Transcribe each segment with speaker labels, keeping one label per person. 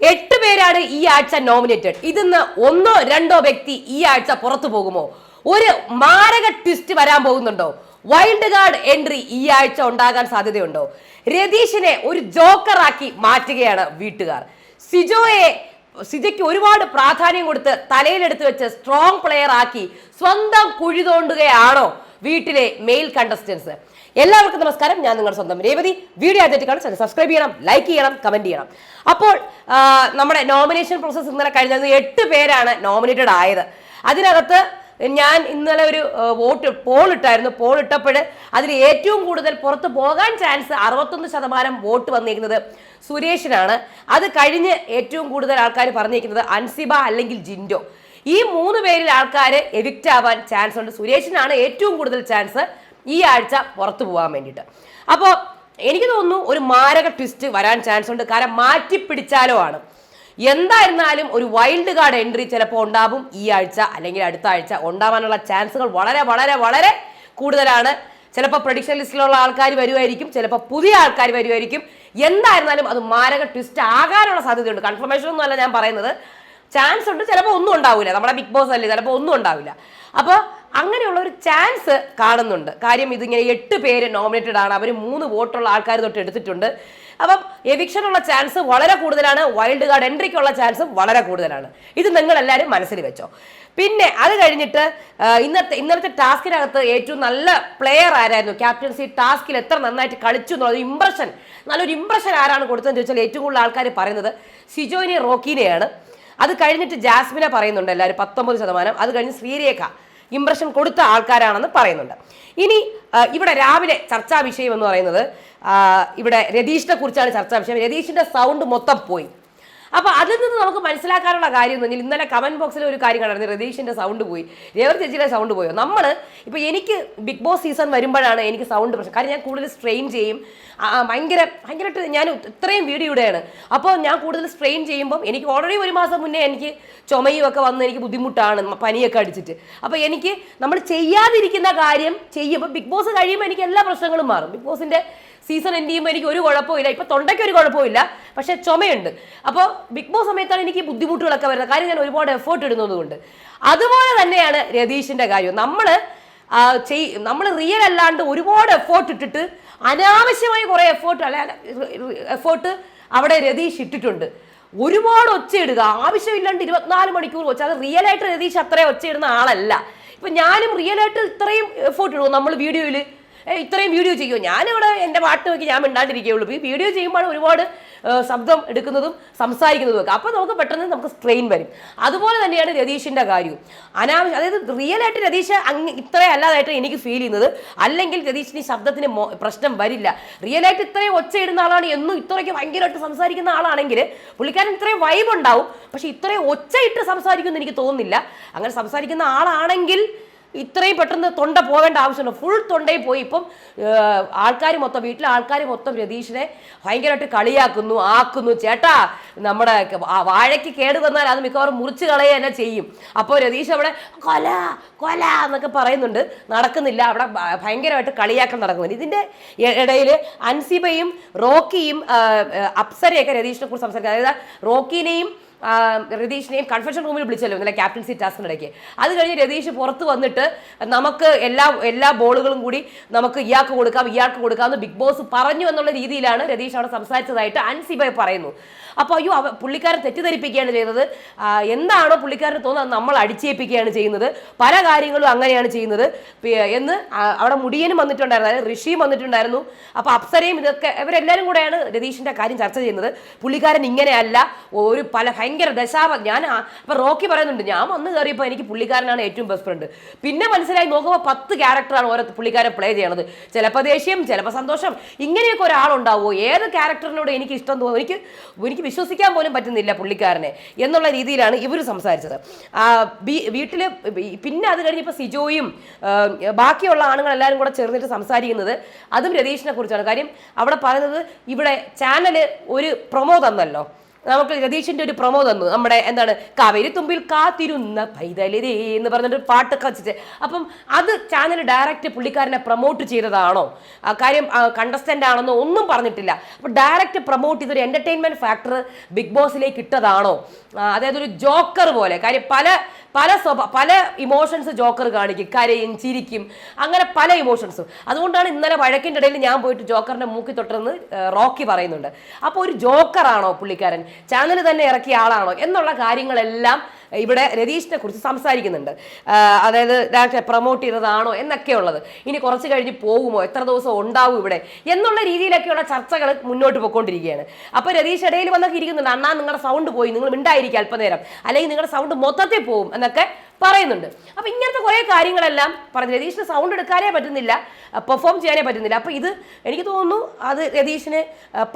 Speaker 1: എട്ട് പേരാണ് ഈ ആഴ്ച നോമിനേറ്റഡ് ഇതിന്ന് ഒന്നോ രണ്ടോ വ്യക്തി ഈ ആഴ്ച പുറത്തു പോകുമോ? ഒരു മാരക ട്വിസ്റ്റ് വരാൻ പോകുന്നുണ്ടോ? വൈൽഡ് കാർഡ് എൻട്രി ഈ ആഴ്ച ഉണ്ടാകാൻ സാധ്യതയുണ്ടോ? രതീഷിനെ ഒരു ജോക്കറാക്കി മാറ്റുകയാണ് വീട്ടുകാർ. സിജോയെ സിജയ്ക്ക് ഒരുപാട് പ്രാധാന്യം കൊടുത്ത് തലയിലെടുത്ത് വെച്ച് സ്ട്രോങ് പ്ലെയർ ആക്കി സ്വന്തം കുഴി തോണ്ടുകയാണോ വീട്ടിലെ മെയിൽ കണ്ടസ്റ്റൻസ് എല്ലാവർക്കും നമസ്കാരം. ഞാൻ നിങ്ങളുടെ സ്വന്തം രേവതി. വീഡിയോ ആദ്യമായിട്ട് കാണും ചാനൽ സബ്സ്ക്രൈബ് ചെയ്യണം ലൈക്ക് ചെയ്യണം കമന്റ് ചെയ്യണം. അപ്പോൾ നമ്മുടെ നോമിനേഷൻ പ്രോസസ്സ് ഇന്നലെ കഴിഞ്ഞത് എട്ട് പേരാണ് നോമിനേറ്റഡ് ആയത്. അതിനകത്ത് ഞാൻ ഇന്നലെ ഒരു വോട്ട് പോൾ ഇട്ടായിരുന്നു. പോൾ ഇട്ടപ്പോൾ അതിൽ ഏറ്റവും കൂടുതൽ പുറത്തു പോകാൻ ചാൻസ് അറുപത്തൊന്ന് ശതമാനം വോട്ട് വന്നിരിക്കുന്നത് സുരേഷിനാണ്. അത് കഴിഞ്ഞ് ഏറ്റവും കൂടുതൽ ആൾക്കാർ പറഞ്ഞിരിക്കുന്നത് അൻസിബ അല്ലെങ്കിൽ ജിൻഡോ. ഈ മൂന്ന് പേരിൽ ആൾക്കാർ എവിക്റ്റ് ആവാൻ ചാൻസ് ഉണ്ട്. സുരേഷിനാണ് ഏറ്റവും കൂടുതൽ ചാൻസ് ഈ ആഴ്ച പുറത്തു പോകാൻ വേണ്ടിയിട്ട്. അപ്പോൾ എനിക്ക് തോന്നുന്നു ഒരു മാരക ട്വിസ്റ്റ് വരാൻ ചാൻസ് ഉണ്ട്. കാരണം മാറ്റി പിടിച്ചാലോ ആണ്. എന്തായിരുന്നാലും ഒരു വൈൽഡ് കാർഡ് എൻട്രി ചിലപ്പോൾ ഉണ്ടാവും ഈ ആഴ്ച അല്ലെങ്കിൽ അടുത്ത ആഴ്ച. ഉണ്ടാവാനുള്ള ചാൻസുകൾ വളരെ വളരെ വളരെ കൂടുതലാണ്. ചിലപ്പോൾ പ്രൊഡിക്ഷൻ ലിസ്റ്റിലുള്ള ആൾക്കാർ വരുമായിരിക്കും ചിലപ്പോൾ പുതിയ ആൾക്കാർ വരുമായിരിക്കും എന്തായിരുന്നാലും അത് മാരക ട്വിസ്റ്റ് ആകാനുള്ള സാധ്യതയുണ്ട്. കൺഫർമേഷൻ ഒന്നും അല്ല ഞാൻ പറയുന്നത്. ചാൻസ് ഉണ്ട് ചിലപ്പോൾ ഒന്നും ഉണ്ടാവില്ല നമ്മുടെ ബിഗ് ബോസ് അല്ലേ ചിലപ്പോൾ ഒന്നും ഉണ്ടാവില്ല. അപ്പോൾ അങ്ങനെയുള്ള ഒരു ചാൻസ് കാണുന്നുണ്ട്. കാര്യം ഇതിങ്ങനെ എട്ട് പേര് നോമിനേറ്റഡ് ആണ്. അവർ മൂന്ന് വോട്ടുള്ള ആൾക്കാർ തൊട്ട് എടുത്തിട്ടുണ്ട്. അപ്പം എവിക്ഷനുള്ള ചാൻസ് വളരെ കൂടുതലാണ്. വൈൽഡ് കാർഡ് എൻട്രിക്കുള്ള ചാൻസ് വളരെ കൂടുതലാണ്. ഇത് നിങ്ങൾ എല്ലാവരും മനസ്സിൽ വെച്ചോ. പിന്നെ അത് കഴിഞ്ഞിട്ട് ഇന്നത്തെ ഇന്നലത്തെ ടാസ്കിനകത്ത് ഏറ്റവും നല്ല പ്ലെയർ ആരായിരുന്നു? ക്യാപ്റ്റൻസി ടാസ്കിൽ എത്ര നന്നായിട്ട് കളിച്ചു എന്നുള്ള ഇംപ്രഷൻ നല്ലൊരു ഇംപ്രഷൻ ആരാണ് കൊടുത്തതെന്ന് ചോദിച്ചാൽ ഏറ്റവും കൂടുതൽ ആൾക്കാർ പറയുന്നത് സിജോയിനെ റോക്കീനെയാണ്. അത് കഴിഞ്ഞിട്ട് ജാസ്മിനെ പറയുന്നുണ്ട് എല്ലാവരും പത്തൊമ്പത് ശതമാനം. അത് കഴിഞ്ഞ് ശ്രീരേഖ. ഇംപ്രഷൻ കൊടുത്ത ആൾക്കാരാണെന്ന് പറയുന്നുണ്ട്. ഇനി ഇവിടെ രാവിലെ ചർച്ചാ വിഷയം എന്ന് പറയുന്നത് ഇവിടെ രതീഷിനെ കുറിച്ചാണ് ചർച്ചാ വിഷയം. രതീഷിന്റെ സൗണ്ട് മൊത്തം പോയി. അപ്പൊ അതിൽ നിന്ന് നമുക്ക് മനസ്സിലാക്കാനുള്ള കാര്യം എന്ന് ഇന്നലെ കമന്റ് ബോക്സിൽ ഒരു കാര്യം കണ്ടായിരുന്നു. രതീഷിന്റെ സൗണ്ട് പോയി. രേവർ ചേച്ചിയുടെ സൗണ്ട് പോയോ? നമ്മൾ ഇപ്പൊ എനിക്ക് ബിഗ് ബോസ് സീസൺ വരുമ്പോഴാണ് എനിക്ക് സൗണ്ട് പ്രശ്നം. കാരണം ഞാൻ കൂടുതൽ സ്ട്രെയിൻ ചെയ്യും. ഭയങ്കര ഭയങ്കരമായിട്ട് ഞാൻ ഇത്രയും വീഡിയോ ഇടുകയാണ്. അപ്പോൾ ഞാൻ കൂടുതൽ സ്ട്രെയിൻ ചെയ്യുമ്പോൾ എനിക്ക് ഓൾറെഡി ഒരു മാസം മുന്നേ എനിക്ക് ചുമയും ഒക്കെ വന്ന് എനിക്ക് ബുദ്ധിമുട്ടാണ് പനിയൊക്കെ അടിച്ചിട്ട്. അപ്പോൾ എനിക്ക് നമ്മൾ ചെയ്യാതിരിക്കുന്ന കാര്യം ചെയ്യുമ്പോൾ ബിഗ് ബോസ് കഴിയുമ്പോൾ എനിക്ക് എല്ലാ പ്രശ്നങ്ങളും മാറും. ബിഗ് ബോസിന്റെ സീസൺ എൻഡ് ചെയ്യുമ്പോൾ എനിക്ക് ഒരു കുഴപ്പമില്ല ഇപ്പൊ തൊണ്ടയ്ക്ക് ഒരു കുഴപ്പമില്ല പക്ഷെ ചുമയുണ്ട്. അപ്പോൾ ബിഗ് ബോസ് സമയത്താണ് എനിക്ക് ബുദ്ധിമുട്ടുകളൊക്കെ വരുന്നത്. കാര്യം ഞാൻ ഒരുപാട് എഫേർട്ട് ഇടുന്നതുകൊണ്ട്. അതുപോലെ തന്നെയാണ് രതീഷിന്റെ കാര്യം. നമ്മൾ നമ്മൾ റിയൽ അല്ലാണ്ട് ഒരുപാട് എഫേർട്ട് ഇട്ടിട്ട് അനാവശ്യമായി കുറെ എഫേർട്ട് അല്ല എഫേർട്ട് അവിടെ രതീഷ് ഇട്ടിട്ടുണ്ട്. ഒരുപാട് ഒച്ചയിടുക ആവശ്യമില്ലാണ്ട് ഇരുപത്തിനാല് മണിക്കൂർ ഒച്ച. അത് റിയൽ ആയിട്ട് രതീഷ് അത്രയും ഒച്ചയിടുന്ന ആളല്ല. ഇപ്പൊ ഞാനും റിയൽ ആയിട്ട് ഇത്രയും എഫേർട്ട് ഇടും. നമ്മൾ വീഡിയോയിൽ ഇത്രയും വീഡിയോ ചെയ്യുമോ ഞാനിവിടെ എന്റെ പാട്ട് നോക്കി ഞാൻ മിണ്ടാണ്ടിരിക്കുകയുള്ളൂ. ഈ വീഡിയോ ചെയ്യുമ്പോൾ ഒരുപാട് ശബ്ദം എടുക്കുന്നതും സംസാരിക്കുന്നതും ഒക്കെ അപ്പോൾ നമുക്ക് പെട്ടെന്ന് നമുക്ക് സ്ട്രെയിൻ വരും. അതുപോലെ തന്നെയാണ് രതീഷിന്റെ കാര്യവും. അനാവശ്യം അതായത് റിയൽ ആയിട്ട് രതീഷ് അങ്ങ് ഇത്രയും അല്ലാതായിട്ട് എനിക്ക് ഫീൽ ചെയ്യുന്നത്. അല്ലെങ്കിൽ രതീഷിന് ശബ്ദത്തിന് പ്രശ്നം വരില്ല. റിയൽ ആയിട്ട് ഇത്രയും ഒച്ചയിടുന്ന ആളാണ് എന്നും ഇത്രയ്ക്ക് ഭയങ്കരമായിട്ട് സംസാരിക്കുന്ന ആളാണെങ്കിൽ പുള്ളിക്കാരൻ ഇത്രയും വൈബ് ഉണ്ടാവും. പക്ഷേ ഇത്രയും ഒച്ചയിട്ട് സംസാരിക്കുമെന്ന് എനിക്ക് തോന്നുന്നില്ല. അങ്ങനെ സംസാരിക്കുന്ന ആളാണെങ്കിൽ ഇത്രയും പെട്ടെന്ന് തൊണ്ട പോകേണ്ട ആവശ്യമില്ല. ഫുൾ തൊണ്ടയിൽ പോയി ഇപ്പം ആൾക്കാർ മൊത്തം വീട്ടിലെ ആൾക്കാർ മൊത്തം രതീഷിനെ ഭയങ്കരമായിട്ട് കളിയാക്കുന്നു ആക്കുന്നു. ചേട്ടാ നമ്മുടെ വാഴയ്ക്ക് കേട് വന്നാൽ അത് മിക്കവാറും മുറിച്ച് കളയുക തന്നെ ചെയ്യും. അപ്പോൾ രതീഷ് അവിടെ കൊല കൊല എന്നൊക്കെ പറയുന്നുണ്ട്. നടക്കുന്നില്ല. അവിടെ ഭയങ്കരമായിട്ട് കളിയാക്കം നടക്കുന്നുണ്ട്. ഇതിന്റെ ഇടയിൽ അൻസിബയും റോക്കിയും അപ്സരയൊക്കെ രതീഷിനെ കുറിച്ച് സംസാരിക്കുക അതായത് റോക്കിനെയും രതീഷിനെയും കൺഫെഷൻ റൂമിൽ വിളിച്ചല്ലോ ഇന്നലെ ക്യാപ്റ്റൻസി ടാസ്കിനിടയ്ക്ക് അത് കഴിഞ്ഞ് രതീഷ് പുറത്ത് വന്നിട്ട് നമുക്ക് എല്ലാ എല്ലാ ബോളുകളും കൂടി നമുക്ക് ഇയാൾക്ക് കൊടുക്കാം ഇയാൾക്ക് കൊടുക്കാം എന്ന് ബിഗ് ബോസ് പറഞ്ഞു എന്നുള്ള രീതിയിലാണ് രതീഷ് അവിടെ സംസാരിച്ചതായിട്ട് അൻസിബ പറയുന്നു. അപ്പോൾ അയ്യോ പുള്ളിക്കാരൻ തെറ്റിദ്ധരിപ്പിക്കുകയാണ് ചെയ്യുന്നത് എന്താണോ പുള്ളിക്കാരന് തോന്നുന്നത് നമ്മൾ അടിച്ചേൽപ്പിക്കുകയാണ് ചെയ്യുന്നത്. പല കാര്യങ്ങളും അങ്ങനെയാണ് ചെയ്യുന്നത്. എന്ന് അവിടെ മുടിയനും വന്നിട്ടുണ്ടായിരുന്നു. അതായത് ഋഷിയും വന്നിട്ടുണ്ടായിരുന്നു. അപ്പോൾ അപ്സരയും ഇതൊക്കെ ഇവരെല്ലാവരും കൂടെയാണ് രതീഷിന്റെ കാര്യം ചർച്ച ചെയ്യുന്നത്. പുള്ളിക്കാരൻ ഇങ്ങനെയല്ല ഒരു പല ഭയങ്കര ദശാവ ഞാൻ ഇപ്പൊ റോക്കി പറയുന്നുണ്ട് ഞാൻ വന്ന് കയറിയപ്പോൾ എനിക്ക് പുള്ളിക്കാരനാണ് ഏറ്റവും ബെസ്റ്റ് ഫ്രണ്ട് പിന്നെ മനസ്സിലായി നോക്കുമ്പോൾ പത്ത് ക്യാരക്ടറാണ് ഓരോ പുള്ളിക്കാരൻ പ്ലേ ചെയ്യണത്. ചിലപ്പോൾ ദേഷ്യം ചിലപ്പോൾ സന്തോഷം. ഇങ്ങനെയൊക്കെ ഒരാളുണ്ടാവുമോ ഏത് ക്യാരക്ടറിനോട് എനിക്ക് ഇഷ്ടം തോന്നും എനിക്ക് എനിക്ക് വിശ്വസിക്കാൻ പോലും പറ്റുന്നില്ല പുള്ളിക്കാരനെ എന്നുള്ള രീതിയിലാണ് ഇവർ സംസാരിച്ചത്. വീട്ടിൽ പിന്നെ അത് കഴിഞ്ഞ് ഇപ്പോൾ സിജോയും ബാക്കിയുള്ള ആണുങ്ങൾ എല്ലാവരും കൂടെ ചേർന്നിട്ട് സംസാരിക്കുന്നത് അതും രതീഷിനെ കുറിച്ചാണ്. കാര്യം അവിടെ പറയുന്നത് ഇവിടെ ചാനൽ ഒരു പ്രൊമോ തന്നല്ലോ. നമുക്ക് രതീഷിന്റെ ഒരു പ്രൊമോ തന്നു. നമ്മുടെ എന്താണ് കാവേരി തുമ്പിൽ കാത്തിരുന്ന പൈതലിരേ എന്ന് പറഞ്ഞൊരു പാട്ട് വെച്ചിട്ട്. അപ്പം അത് ചാനൽ ഡയറക്റ്റ് പുള്ളിക്കാരനെ പ്രൊമോട്ട് ചെയ്തതാണോ? ആ കാര്യം കണ്ടസ്റ്റന്റ് ആണെന്നോ ഒന്നും പറഞ്ഞിട്ടില്ല. അപ്പൊ ഡയറക്റ്റ് പ്രൊമോട്ട് ചെയ്തൊരു എന്റർടൈൻമെന്റ് ഫാക്ടർ ബിഗ് ബോസിലേക്ക് ഇട്ടതാണോ? അതായത് ഒരു ജോക്കർ പോലെ. കാര്യം പല പല സ്വഭ പല ഇമോഷൻസ് ജോക്കർ കാണിക്കും. കരയും ചിരിക്കും. അങ്ങനെ പല ഇമോഷൻസും അതുകൊണ്ടാണ് ഇന്നലെ വഴക്കിന്റെ ഇടയിൽ ഞാൻ പോയിട്ട് ജോക്കറിന്റെ മൂക്കി തൊട്ടെന്ന് റോക്കി പറയുന്നുണ്ട്. അപ്പോൾ ഒരു ജോക്കറാണോ പുള്ളിക്കാരൻ? ചാനൽ തന്നെ ഇറക്കിയ ആളാണോ? എന്നുള്ള കാര്യങ്ങളെല്ലാം ഇവിടെ രതീഷിനെ കുറിച്ച് സംസാരിക്കുന്നുണ്ട്. അതായത് ഡയറക്ടറെ പ്രൊമോട്ട് ചെയ്തതാണോ എന്നൊക്കെ ഉള്ളത്. ഇനി കുറച്ച് കഴിഞ്ഞ് പോകുമോ? എത്ര ദിവസം ഉണ്ടാവും ഇവിടെ? എന്നുള്ള രീതിയിലൊക്കെയുള്ള ചർച്ചകൾ മുന്നോട്ട് പോയിക്കൊണ്ടിരിക്കുകയാണ്. അപ്പോൾ രതീഷ് ഇടയിൽ വന്നൊക്കെ ഇരിക്കുന്നുണ്ട്. അണ്ണാ നിങ്ങളുടെ സൗണ്ട് പോയി. നിങ്ങൾ മിണ്ടായിരിക്കും അല്പനേരം. അല്ലെങ്കിൽ നിങ്ങളുടെ സൗണ്ട് മൊത്തത്തിൽ പോകും എന്നൊക്കെ പറയുന്നുണ്ട്. അപ്പൊ ഇങ്ങനത്തെ കുറേ കാര്യങ്ങളെല്ലാം പറഞ്ഞു രതീഷിന് സൗണ്ട് എടുക്കാനേ പറ്റുന്നില്ല പെർഫോം ചെയ്യാനേ പറ്റുന്നില്ല. അപ്പൊ ഇത് എനിക്ക് തോന്നുന്നു അത് രതീഷിന്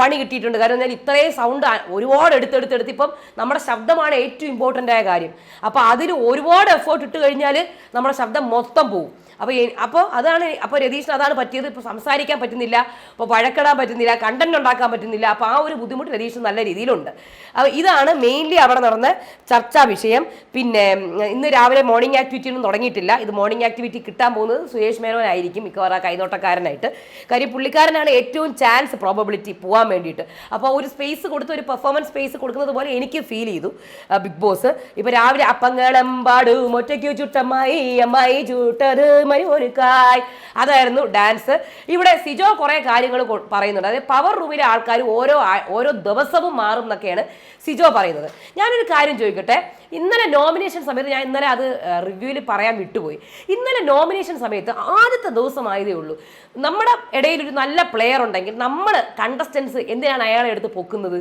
Speaker 1: പണി കിട്ടിയിട്ടുണ്ട്. കാരണം എന്നാൽ ഇത്രയും സൗണ്ട് ഒരുപാട് എടുത്തെടുത്തെടുത്ത് ഇപ്പം നമ്മുടെ ശബ്ദമാണ് ഏറ്റവും ഇമ്പോർട്ടന്റ് ആയ കാര്യം. അപ്പൊ അതിൽ ഒരുപാട് എഫേർട്ട് ഇട്ട് കഴിഞ്ഞാൽ നമ്മുടെ ശബ്ദം മൊത്തം പോകും അപ്പോൾ അപ്പോൾ അതാണ് അപ്പോൾ രതീഷിന് അതാണ് പറ്റിയത്. ഇപ്പോൾ സംസാരിക്കാൻ പറ്റുന്നില്ല ഇപ്പോൾ വഴക്കിടാൻ പറ്റുന്നില്ല കണ്ടന്റ് ഉണ്ടാക്കാൻ പറ്റുന്നില്ല. അപ്പോൾ ആ ഒരു ബുദ്ധിമുട്ട് രതീഷ് നല്ല രീതിയിലുണ്ട്. അപ്പോൾ ഇതാണ് മെയിൻലി അവിടെ നടന്ന ചർച്ചാ വിഷയം. പിന്നെ ഇന്ന് രാവിലെ മോർണിംഗ് ആക്ടിവിറ്റി ഒന്നും തുടങ്ങിയിട്ടില്ല. ഇത് മോർണിംഗ് ആക്ടിവിറ്റി കിട്ടാൻ പോകുന്നത് സുരേഷ് മേനോനായിരിക്കും മിക്കവാറും കൈനോട്ടക്കാരനായിട്ട്. കാര്യം പുള്ളിക്കാരനാണ് ഏറ്റവും ചാൻസ് പ്രോബബിലിറ്റി പോകാൻ വേണ്ടിയിട്ട്. അപ്പോൾ ഒരു സ്പേസ് കൊടുത്ത് ഒരു പെർഫോമൻസ് സ്പേസ് കൊടുക്കുന്നത് പോലെ എനിക്ക് ഫീൽ ചെയ്തു ബിഗ് ബോസ്. ഇപ്പോൾ രാവിലെ അപ്പങ്ങളെമ്പാടും ഒറ്റയ്ക്ക് ചുട്ടമായി അമ്മായി ചുട്ടത് മരുമൊരുക്കായ് അതായിരുന്നു ഡാൻസ്. ഇവിടെ സിജോ കുറെ കാര്യങ്ങൾ പറയുന്നുണ്ട്. അതായത് പവർ റൂമിലെ ആൾക്കാർ ഓരോ ഓരോ ദിവസവും മാറും എന്നൊക്കെയാണ് സിജോ പറയുന്നത്. ഞാനൊരു കാര്യം ചോദിക്കട്ടെ. ഇന്നലെ നോമിനേഷൻ സമയത്ത് ഞാൻ ഇന്നലെ അത് റിവ്യൂവിൽ പറയാൻ വിട്ടുപോയി. ഇന്നലെ നോമിനേഷൻ സമയത്ത് ആദ്യത്തെ ദിവസമായതേ ഉള്ളൂ. നമ്മുടെ ഇടയിൽ ഒരു നല്ല പ്ലെയർ ഉണ്ടെങ്കിൽ നമ്മൾ കണ്ടസ്റ്റൻസ് എന്തിനാണ് അയാളെ എടുത്ത് പൊക്കുന്നത്?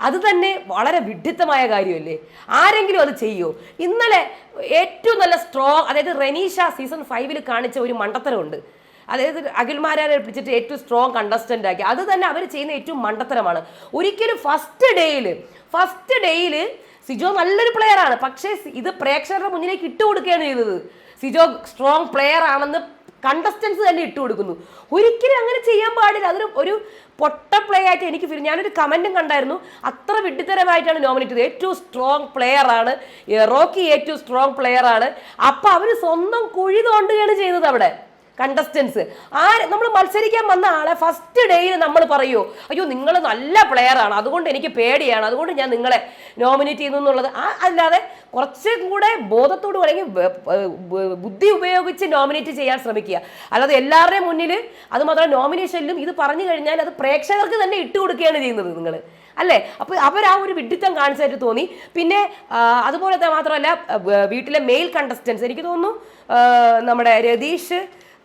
Speaker 1: അത് തന്നെ വളരെ വിഡ്ഢിത്തമായ കാര്യമല്ലേ? ആരെങ്കിലും അത് ചെയ്യോ? ഇന്നലെ ഏറ്റവും നല്ല സ്ട്രോങ് അതായത് റെനീഷ സീസൺ ഫൈവിൽ കാണിച്ച ഒരു മണ്ടത്തരമുണ്ട്. അതായത് അഖിൽമാരാരെ പിടിച്ചിട്ട് ഏറ്റവും സ്ട്രോങ് കണ്ടസ്റ്റന്റ് ആക്കി. അത് തന്നെ അവർ ചെയ്യുന്ന ഏറ്റവും മണ്ടത്തരമാണ്. ഒരിക്കലും ഫസ്റ്റ് ഡേയിൽ ഫസ്റ്റ് ഡേയിൽ സിജോ നല്ലൊരു പ്ലെയർ ആണ്. പക്ഷേ ഇത് പ്രേക്ഷകരുടെ മുന്നിലേക്ക് ഇട്ട് കൊടുക്കുകയാണ് ചെയ്തത്. സിജോ സ്ട്രോങ് പ്ലെയർ ആണെന്ന് കണ്ടസ്റ്റൻസ് തന്നെ ഇട്ട് കൊടുക്കുന്നു. ഒരിക്കലും അങ്ങനെ ചെയ്യാൻ പാടില്ല. അതൊരു ഒരു പൊട്ട പ്ലേ ആയിട്ട് എനിക്ക് ഫീൽ ഞാനൊരു കമന്റും കണ്ടായിരുന്നു. അത്ര വിഡ്ഢിത്തരമായിട്ടാണ് നോമിനേറ്റ് ചെയ്തത്. ഏറ്റവും സ്ട്രോങ് പ്ലെയർ ആണ്. റോക്കി ഏറ്റവും സ്ട്രോങ് പ്ലെയർ ആണ്. അപ്പം അവർ സ്വന്തം കുഴി തോണ്ടുകയാണ് ചെയ്തത് അവിടെ. കണ്ടസ്റ്റൻസ് ആര് നമ്മൾ മത്സരിക്കാൻ വന്ന ആളെ ഫസ്റ്റ് ഡേയിൽ നമ്മൾ പറയൂ അയ്യോ നിങ്ങൾ നല്ല പ്ലെയർ ആണ്. അതുകൊണ്ട് എനിക്ക് പേടിയാണ്. അതുകൊണ്ട് ഞാൻ നിങ്ങളെ നോമിനേറ്റ് ചെയ്യുന്നു എന്നുള്ളത്. ആ അല്ലാതെ കുറച്ചും കൂടെ ബോധത്തോട് അല്ലെങ്കിൽ ബുദ്ധി ഉപയോഗിച്ച് നോമിനേറ്റ് ചെയ്യാൻ ശ്രമിക്കുക. അല്ലാതെ എല്ലാവരുടെയും മുന്നിൽ അത് മാത്രം നോമിനേഷനിലും ഇത് പറഞ്ഞു കഴിഞ്ഞാൽ അത് പ്രേക്ഷകർക്ക് തന്നെ ഇട്ട് കൊടുക്കുകയാണ് ചെയ്യുന്നത് നിങ്ങൾ അല്ലേ? അപ്പോൾ അവർ ആ ഒരു വിഡിത്തം കാണിച്ചായിട്ട് തോന്നി. പിന്നെ അതുപോലെ മാത്രമല്ല വീട്ടിലെ മെയിൽ കണ്ടസ്റ്റൻസ് എനിക്ക് തോന്നുന്നു നമ്മുടെ രതീഷ്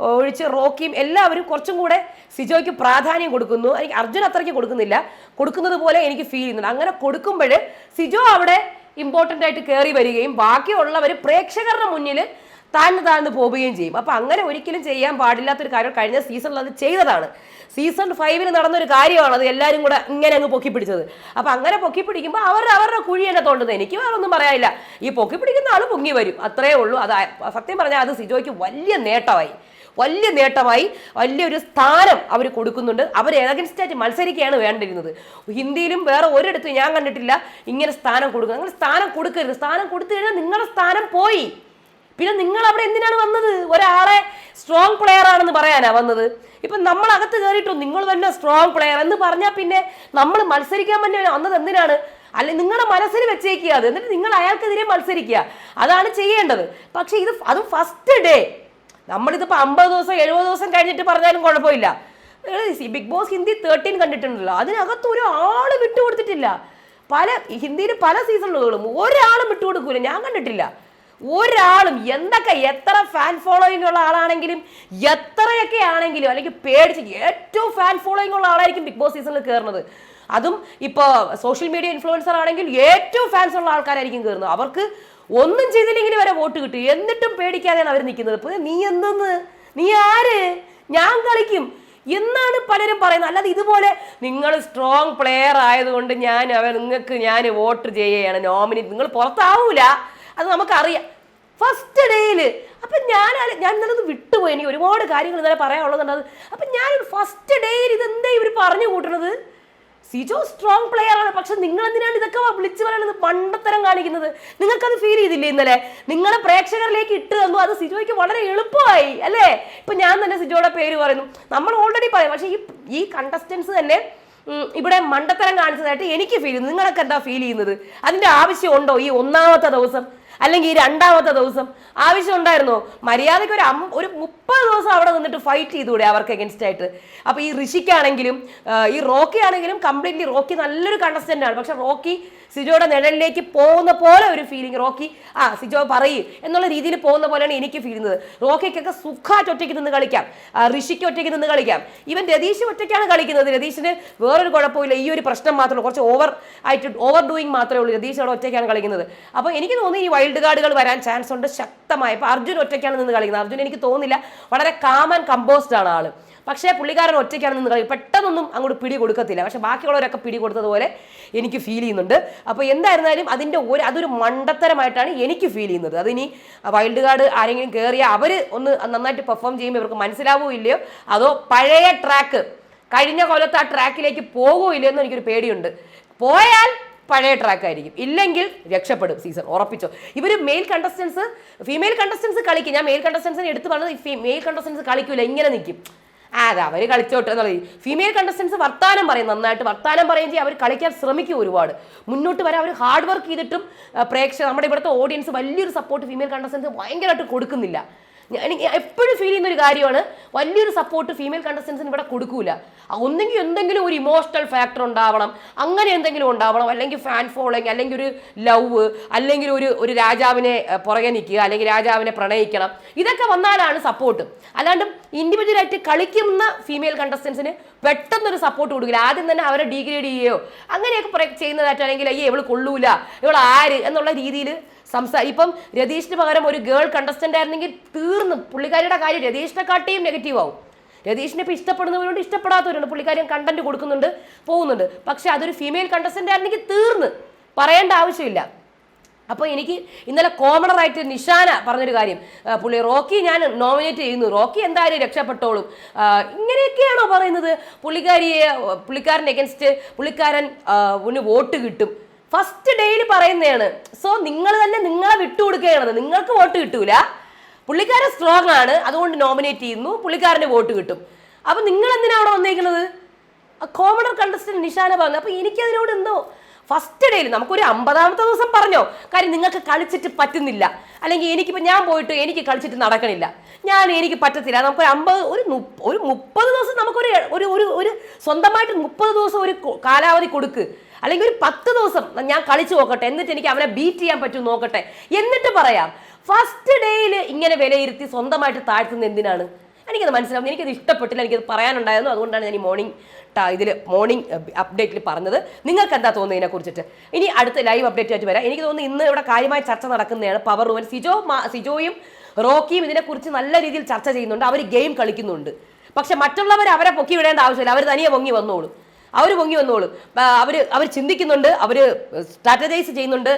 Speaker 1: ഒഴിച്ച് റോക്കിയും എല്ലാവരും കുറച്ചും കൂടെ സിജോയ്ക്ക് പ്രാധാന്യം കൊടുക്കുന്നു. എനിക്ക് അർജുൻ അത്രയ്ക്ക് കൊടുക്കുന്നില്ല. കൊടുക്കുന്നത് പോലെ എനിക്ക് ഫീൽ ചെയ്യുന്നുണ്ട്. അങ്ങനെ കൊടുക്കുമ്പോൾ സിജോ അവിടെ ഇമ്പോർട്ടന്റ് ആയിട്ട് കയറി വരികയും ബാക്കിയുള്ളവർ പ്രേക്ഷകരുടെ മുന്നിൽ താഴ്ന്നു താഴ്ന്നു പോവുകയും ചെയ്യും. അപ്പോൾ അങ്ങനെ ഒരിക്കലും ചെയ്യാൻ പാടില്ലാത്തൊരു കാര്യം കഴിഞ്ഞ സീസണിൽ അത് ചെയ്തതാണ്. സീസൺ ഫൈവിൽ നടന്നൊരു കാര്യമാണ് അത് എല്ലാവരും കൂടെ ഇങ്ങനെ അങ്ങ് പൊക്കി പിടിച്ചത്. അപ്പോൾ അങ്ങനെ പൊക്കി പിടിക്കുമ്പോൾ അവർ അവരുടെ കുഴി തന്നെ തോണ്ടുന്നത്. എനിക്ക് വേറൊന്നും പറയാനില്ല. ഈ പൊക്കി പിടിക്കുന്ന ആൾ പൊങ്ങി വരും. അത്രേ ഉള്ളൂ. അത് സത്യം പറഞ്ഞാൽ അത് സിജോയ്ക്ക് വലിയ നേട്ടമായി. വലിയ നേട്ടമായി വലിയൊരു സ്ഥാനം അവർ കൊടുക്കുന്നുണ്ട്. അവർ ഏകൻസ്റ്റായിട്ട് മത്സരിക്കുകയാണ് വേണ്ടിയിരുന്നത്. ഹിന്ദിയിലും വേറെ ഒരിടത്തും ഞാൻ കണ്ടിട്ടില്ല ഇങ്ങനെ സ്ഥാനം കൊടുക്കുന്നത്. നിങ്ങൾ സ്ഥാനം കൊടുക്കരുത്. സ്ഥാനം കൊടുത്തു കഴിഞ്ഞാൽ നിങ്ങളുടെ സ്ഥാനം പോയി. പിന്നെ നിങ്ങൾ അവിടെ എന്തിനാണ് വന്നത്? ഒരാളെ സ്ട്രോങ് പ്ലെയർ ആണെന്ന് പറയാനാ വന്നത്. ഇപ്പൊ നമ്മൾ അകത്ത് കയറിയിട്ടു നിങ്ങൾ തന്നെ സ്ട്രോങ് പ്ലെയർ എന്ന് പറഞ്ഞാൽ പിന്നെ നമ്മൾ മത്സരിക്കാൻ തന്നെ വന്നത് എന്തിനാണ്? അല്ലെ നിങ്ങളുടെ മനസ്സിൽ വെച്ചേക്കുക അത്. എന്നിട്ട് നിങ്ങൾ അയാൾക്കെതിരെ മത്സരിക്കുക. അതാണ് ചെയ്യേണ്ടത്. പക്ഷെ ഇത് അതും ഫസ്റ്റ് ഡേ നമ്മളിതിപ്പോൾ അമ്പത് ദിവസം എഴുപത് ദിവസം കഴിഞ്ഞിട്ട് പറഞ്ഞാലും കുഴപ്പമില്ല. ബിഗ് ബോസ് ഹിന്ദി തേർട്ടീൻ കണ്ടിട്ടുണ്ടല്ലോ. അതിനകത്ത് ഒരു ആൾ വിട്ടുകൊടുത്തിട്ടില്ല പല ഹിന്ദിയിൽ പല സീസണുകളും ഒരാളും വിട്ടുകൊടുക്കൂല ഞാൻ കണ്ടിട്ടില്ല. ഒരാളും എന്തൊക്കെ എത്ര ഫാൻ ഫോളോയിങ് ഉള്ള ആളാണെങ്കിലും എത്രയൊക്കെ ആണെങ്കിലും അല്ലെങ്കിൽ പേടിച്ച് ഏറ്റവും ഫാൻ ഫോളോയിങ് ഉള്ള ആളായിരിക്കും ബിഗ് ബോസ് സീസണിൽ കയറുന്നത് അതും ഇപ്പോൾ സോഷ്യൽ മീഡിയ ഇൻഫ്ലുവൻസർ ആണെങ്കിൽ ഏറ്റവും ഫാൻസ് ഉള്ള ആൾക്കാരായിരിക്കും കയറുന്നത് അവർക്ക് ഒന്നും ചെയ്തില്ലെങ്കിൽ വരെ വോട്ട് കിട്ടും. എന്നിട്ടും പേടിക്കാതെയാണ് അവർ നിൽക്കുന്നത്. നീ എന്തെന്ന്? നീ ആര്? ഞാൻ കളിക്കും. എന്നാണ് പലരും പറയുന്നത്. അല്ലാതെ ഇതുപോലെ നിങ്ങൾ സ്ട്രോങ് പ്ലെയർ ആയതുകൊണ്ട് ഞാൻ അവർ നിങ്ങൾക്ക് ഞാൻ വോട്ട് ചെയ്യുകയാണ്. നോമിനി നിങ്ങൾ പുറത്താവൂല. അത് നമുക്കറിയാം. ഫസ്റ്റ് ഡേയിൽ അപ്പൊ ഞാൻ ഞാൻ ഇന്നലെ വിട്ടുപോയി. എനിക്ക് ഒരുപാട് കാര്യങ്ങൾ ഇന്നലെ പറയാനുള്ളതുണ്ട്. അപ്പൊ ഞാൻ ഫസ്റ്റ് ഡേയിൽ ഇത് എന്താ ഇവർ പറഞ്ഞു കൂട്ടണത്? സിജോ സ്ട്രോങ് പ്ലെയർ ആണ്. പക്ഷെ നിങ്ങൾ എന്തിനാണ് ഇതൊക്കെ വിളിച്ചു പറയുന്നത് പണ്ടത്തരം കാണിക്കുന്നത്. നിങ്ങൾക്കത് ഫീൽ ചെയ്തില്ലേ ഇന്നലെ? നിങ്ങൾ പ്രേക്ഷകരിലേക്ക് ഇട്ട് തന്നു. അത് സിജോയ്ക്ക് വളരെ എളുപ്പമായി അല്ലേ? ഇപ്പൊ ഞാൻ തന്നെ സിജോയുടെ പേര് പറയുന്നു. നമ്മൾ ഓൾറെഡി പറയും. പക്ഷെ ഈ ഈ കണ്ടസ്റ്റൻസ് തന്നെ ഇവിടെ മണ്ടത്തരം കാണിച്ചതായിട്ട് എനിക്ക് ഫീൽ ചെയ്യുന്നു. നിങ്ങളൊക്കെ എന്താ ഫീൽ ചെയ്യുന്നത്? അതിന്റെ ആവശ്യമുണ്ടോ ഈ ഒന്നാമത്തെ ദിവസം? അല്ലെങ്കിൽ ഈ രണ്ടാമത്തെ ദിവസം ആവശ്യം ഉണ്ടായിരുന്നോ മര്യാദയ്ക്ക് ഒരു ഒരു മുപ്പത് ദിവസം അവിടെ നിന്നിട്ട് ഫൈറ്റ് ചെയ്തുകൂടെ അവർക്ക് എഗൻസ്റ്റ് ആയിട്ട്? അപ്പോൾ ഈ ഋഷിക്കാണെങ്കിലും ഈ റോക്കി ആണെങ്കിലും കംപ്ലീറ്റ്ലി റോക്കി നല്ലൊരു കണ്ടസ്റ്റന്റ് ആണ്. പക്ഷെ റോക്കി സിജോയുടെ നിഴലിലേക്ക് പോകുന്ന പോലെ ഒരു ഫീലിംഗ് റോക്കി. ആ സിജോ പറയും. എന്നുള്ള രീതിയിൽ പോകുന്ന പോലെയാണ് എനിക്ക് ഫീൽ ചെയ്യുന്നത്. റോക്കിക്കൊക്കെ സുഖമായിട്ട് ഒറ്റയ്ക്ക് നിന്ന് കളിക്കാം. ഋഷിക്ക് ഒറ്റയ്ക്ക് നിന്ന് കളിക്കാം. ഇവൻ രതീഷ് ഒറ്റയ്ക്കാണ് കളിക്കുന്നത്. രതീഷിന് വേറൊരു കുഴപ്പമില്ല. ഈ ഒരു പ്രശ്നം മാത്രമേ കുറച്ച് ഓവർ ആയിട്ട് ഓവർ ഡൂയിങ് മാത്രമേ ഉള്ളൂ. രതീഷ് അവിടെ ഒറ്റയ്ക്കാണ് കളിക്കുന്നത്. അപ്പോൾ എനിക്ക് തോന്നുന്നു ഈ വൈൽഡ് കാർഡുകൾ വരാൻ ചാൻസ് ഉണ്ട്. ശക്തമായി ഇപ്പോൾ അർജുൻ ഒറ്റയ്ക്കാണ് നിന്ന് കളിക്കുന്നത്. അർജുൻ എനിക്ക് തോന്നുന്നില്ല. വളരെ കാം കമ്പോസ്ഡ് ആണ് ആൾ. പക്ഷേ പുള്ളിക്കാരൻ ഒറ്റയ്ക്കാണ് നിന്ന് കളി. പെട്ടെന്നൊന്നും അങ്ങോട്ട് പിടി കൊടുക്കത്തില്ല. പക്ഷേ ബാക്കിയുള്ളവരൊക്കെ പിടി കൊടുത്തതുപോലെ എനിക്ക് ഫീൽ ചെയ്യുന്നുണ്ട്. അപ്പോൾ എന്തായിരുന്നാലും അതിന്റെ ഒരു അതൊരു മണ്ടത്തരമായിട്ടാണ് എനിക്ക് ഫീൽ ചെയ്യുന്നത്. അതിനി വൈൽഡ് കാർഡ് ആരെങ്കിലും കയറിയാൽ അവർ ഒന്ന് നന്നായിട്ട് പെർഫോം ചെയ്യുമ്പോൾ ഇവർക്ക് മനസ്സിലാവോ ഇല്ലയോ? അതോ പഴയ ട്രാക്ക് കഴിഞ്ഞ കൊല്ലത്ത് ആ ട്രാക്കിലേക്ക് പോകുമോ ഇല്ലയോ എന്ന് എനിക്കൊരു പേടിയുണ്ട്. പോയാൽ പഴയ ട്രാക്ക് ആയിരിക്കും. ഇല്ലെങ്കിൽ രക്ഷപ്പെടും സീസൺ ഉറപ്പിച്ചോ. ഇവർ മെയിൽ കണ്ടസ്റ്റൻസ് ഫീമെയിൽ കണ്ടസ്റ്റൻസ് കളിക്കും. ഞാൻ മെയിൽ കണ്ടസ്റ്റൻസിനെ എടുത്ത് പറഞ്ഞത് മെയിൽ കണ്ടസ്റ്റൻസ് കളിക്കില്ല ഇങ്ങനെ നിൽക്കും. ആ അതെ അവർ കളിച്ചോട്ടെ എന്നുള്ളത്. ഫീമെയിൽ കണ്ടസ്റ്റൻസ് വർത്താനം പറയും നന്നായിട്ട് വർത്താനം പറയുകയും ചെയ്യും. അവർ കളിക്കാൻ ശ്രമിക്കും ഒരുപാട്. മുന്നോട്ട് വരാൻ അവർ ഹാർഡ് വർക്ക് ചെയ്തിട്ടും പ്രേക്ഷക നമ്മുടെ ഇവിടുത്തെ ഓഡിയൻസ് വലിയൊരു സപ്പോർട്ട് ഫീമെയിൽ കണ്ടസ്റ്റൻസ് ഭയങ്കരമായിട്ട് കൊടുക്കുന്നില്ല. എനിക്ക് എപ്പോഴും ഫീൽ ചെയ്യുന്ന ഒരു കാര്യമാണ് വലിയൊരു സപ്പോർട്ട് ഫീമെയിൽ കണ്ടസ്റ്റൻസിന് ഇവിടെ കൊടുക്കൂല. ഒന്നെങ്കിൽ എന്തെങ്കിലും ഒരു ഇമോഷണൽ ഫാക്ടർ ഉണ്ടാവണം. അങ്ങനെ എന്തെങ്കിലും ഉണ്ടാവണം. അല്ലെങ്കിൽ ഫാൻ ഫോളോയിങ് അല്ലെങ്കിൽ ഒരു ലവ് അല്ലെങ്കിൽ ഒരു ഒരു രാജാവിനെ പുറകെ നിൽക്കുക അല്ലെങ്കിൽ രാജാവിനെ പ്രണയിക്കണം. ഇതൊക്കെ വന്നാലാണ് സപ്പോർട്ട് അല്ലാണ്ട് ഇൻഡിവിജ്വലായിട്ട് കളിക്കുന്ന ഫീമെയിൽ കണ്ടസ്റ്റൻസിന് പെട്ടെന്നൊരു സപ്പോർട്ട് കൊടുക്കില്ല. ആദ്യം തന്നെ അവരെ ഡീഗ്രേഡ് ചെയ്യുകയോ അങ്ങനെയൊക്കെ ചെയ്യുന്നതായിട്ടാണെങ്കിൽ ചെയ്യുന്നതായിട്ട് അല്ലെങ്കിൽ അയ്യേ ഇവൾ കൊള്ളൂല ഇവൾ ആര് എന്നുള്ള രീതിയിൽ സംസാ ഇപ്പം രതീഷിന് പകരം ഒരു ഗേൾ കണ്ടസ്റ്റന്റ് ആയിരുന്നെങ്കിൽ തീർന്നു. പുള്ളിക്കാരിയുടെ കാര്യം രതീഷിനെ കാട്ടിയും നെഗറ്റീവ് ആവും. രതീഷിനെ ഇപ്പം ഇഷ്ടപ്പെടുന്നവരുണ്ട് ഇഷ്ടപ്പെടാത്തവരുണ്ട് പുള്ളിക്കാരൻ കണ്ടന്റ് കൊടുക്കുന്നുണ്ട് പോകുന്നുണ്ട്. പക്ഷെ അതൊരു ഫീമെയിൽ കണ്ടസ്റ്റന്റ് ആയിരുന്നെങ്കിൽ തീർന്ന്. പറയേണ്ട ആവശ്യമില്ല. അപ്പോൾ എനിക്ക് ഇന്നലെ കോമണർ ആയിട്ട് നിഷാന പറഞ്ഞൊരു കാര്യം. പുള്ളി റോക്കി ഞാൻ നോമിനേറ്റ് ചെയ്യുന്നു. റോക്കി എന്തായാലും രക്ഷപ്പെട്ടോളും. ഇങ്ങനെയൊക്കെയാണോ പറയുന്നത്? പുള്ളിക്കാരിയെ പുള്ളിക്കാരൻ എഗൻസ്റ്റ് പുള്ളിക്കാരൻ ഒന്ന് വോട്ട് കിട്ടും. ഫസ്റ്റ് ഡേയിൽ പറയുന്നതാണ്. സോ നിങ്ങൾ തന്നെ നിങ്ങളെ വിട്ടുകൊടുക്കുകയാണത് നിങ്ങൾക്ക് വോട്ട് കിട്ടൂല. പുള്ളിക്കാരൻ സ്ട്രോങ് ആണ്. അതുകൊണ്ട് നോമിനേറ്റ് ചെയ്യുന്നു. പുള്ളിക്കാരന് വോട്ട് കിട്ടും. അപ്പൊ നിങ്ങൾ എന്തിനാണ് അവിടെ വന്നേക്കുന്നത്? കോമണർ കണ്ടസ്റ്റന്റ് നിഷാന പറഞ്ഞു. അപ്പൊ എനിക്കതിനോട് എന്തോ? ഫസ്റ്റ് ഡേയിൽ നമുക്കൊരു അമ്പതാമത്തെ ദിവസം പറഞ്ഞോ? കാര്യം നിങ്ങൾക്ക് കളിച്ചിട്ട് പറ്റുന്നില്ല. അല്ലെങ്കിൽ എനിക്കിപ്പോൾ ഞാൻ പോയിട്ട് എനിക്ക് കളിച്ചിട്ട് നടക്കണില്ല. ഞാൻ എനിക്ക് പറ്റത്തില്ല. നമുക്കൊരു അമ്പത് ഒരു ഒരു മുപ്പത് ദിവസം നമുക്കൊരു ഒരു ഒരു സ്വന്തമായിട്ട് മുപ്പത് ദിവസം ഒരു കാലാവധി കൊടുക്ക്. അല്ലെങ്കിൽ ഒരു പത്ത് ദിവസം ഞാൻ കളിച്ചു നോക്കട്ടെ എന്നിട്ട് എനിക്ക് അവനെ ബീറ്റ് ചെയ്യാൻ പറ്റും നോക്കട്ടെ. എന്നിട്ട് പറയാം ഫസ്റ്റ് ഡേയിൽ ഇങ്ങനെ വിലയിരുത്തി സ്വന്തമായിട്ട് താഴ്ത്തുന്നത് എന്തിനാണ്? എനിക്കത് മനസ്സിലാവും എനിക്കത് ഇഷ്ടപ്പെട്ടില്ല എനിക്കത് പറയാനുണ്ടായിരുന്നു. അതുകൊണ്ടാണ് ഞാൻ ഈ മോർണിംഗ് ഇതിൽ മോർണിംഗ് അപ്ഡേറ്റിൽ പറഞ്ഞത്. നിങ്ങൾക്ക് എന്താ തോന്നുന്നത് ഇതിനെ കുറിച്ചിട്ട് ഇനി അടുത്ത ലൈവ് അപ്ഡേറ്റ് ആയിട്ട് വരാം. എനിക്ക് തോന്നുന്നു ഇന്ന് ഇവിടെ കാര്യമായ ചർച്ച നടക്കുന്നതാണ് പവർ റൂമൻ സിജോ സിജോയും റോക്കിയും ഇതിനെക്കുറിച്ച് നല്ല രീതിയിൽ ചർച്ച ചെയ്യുന്നുണ്ട്. അവർ ഗെയിം കളിക്കുന്നുണ്ട്. പക്ഷെ മറ്റുള്ളവർ അവരെ പൊക്കി വിടേണ്ട ആവശ്യമില്ല. അവർ തനിയെ പൊങ്ങി വന്നോളും. അവർ പൊങ്ങി വന്നോളും. അവർ അവർ ചിന്തിക്കുന്നുണ്ട് അവർ സ്ട്രാറ്റജൈസ് ചെയ്യുന്നുണ്ട്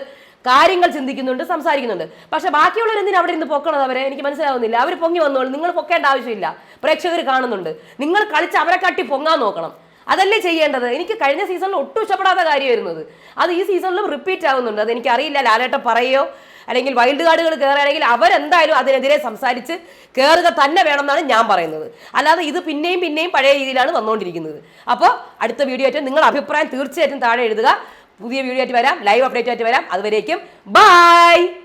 Speaker 1: കാര്യങ്ങൾ ചിന്തിക്കുന്നുണ്ട് സംസാരിക്കുന്നുണ്ട്. പക്ഷെ ബാക്കിയുള്ളവർ എന്തിനാ അവിടെ ഇരുന്ന് പൊക്കണത് അവരെ? എനിക്ക് മനസ്സിലാവുന്നില്ല. അവർ പൊങ്ങി വന്നോളും. നിങ്ങൾ പൊക്കേണ്ട ആവശ്യമില്ല. പ്രേക്ഷകർ കാണുന്നുണ്ട്. നിങ്ങൾ കളിച്ച് അവരെ കാട്ടി പൊങ്ങാൻ നോക്കണം. അതല്ലേ ചെയ്യേണ്ടത്? എനിക്ക് കഴിഞ്ഞ സീസണിൽ ഒട്ടും ഇഷ്ടപ്പെടാത്ത കാര്യമായിരുന്നത് അത്. ഈ സീസണിലും റിപ്പീറ്റ് ആവുന്നുണ്ട്. അത് എനിക്കറിയില്ല ലാലേട്ട പറയോ? അല്ലെങ്കിൽ വൈൽഡ് കാർഡുകൾ കയറുകയാണെങ്കിൽ അവരെന്തായാലും അതിനെതിരെ സംസാരിച്ച് കയറുക തന്നെ വേണമെന്നാണ് ഞാൻ പറയുന്നത്. അല്ലാതെ ഇത് പിന്നെയും പിന്നെയും പഴയ രീതിയിലാണ് വന്നുകൊണ്ടിരിക്കുന്നത്. അപ്പോൾ അടുത്ത വീഡിയോ ആയിട്ട് നിങ്ങളുടെ അഭിപ്രായം തീർച്ചയായിട്ടും താഴെ എഴുതുക. പുതിയ വീഡിയോ ആയിട്ട് വരാം. ലൈവ് അപ്ഡേറ്റ് ആയിട്ട് വരാം. അതുവരേക്കും ബൈ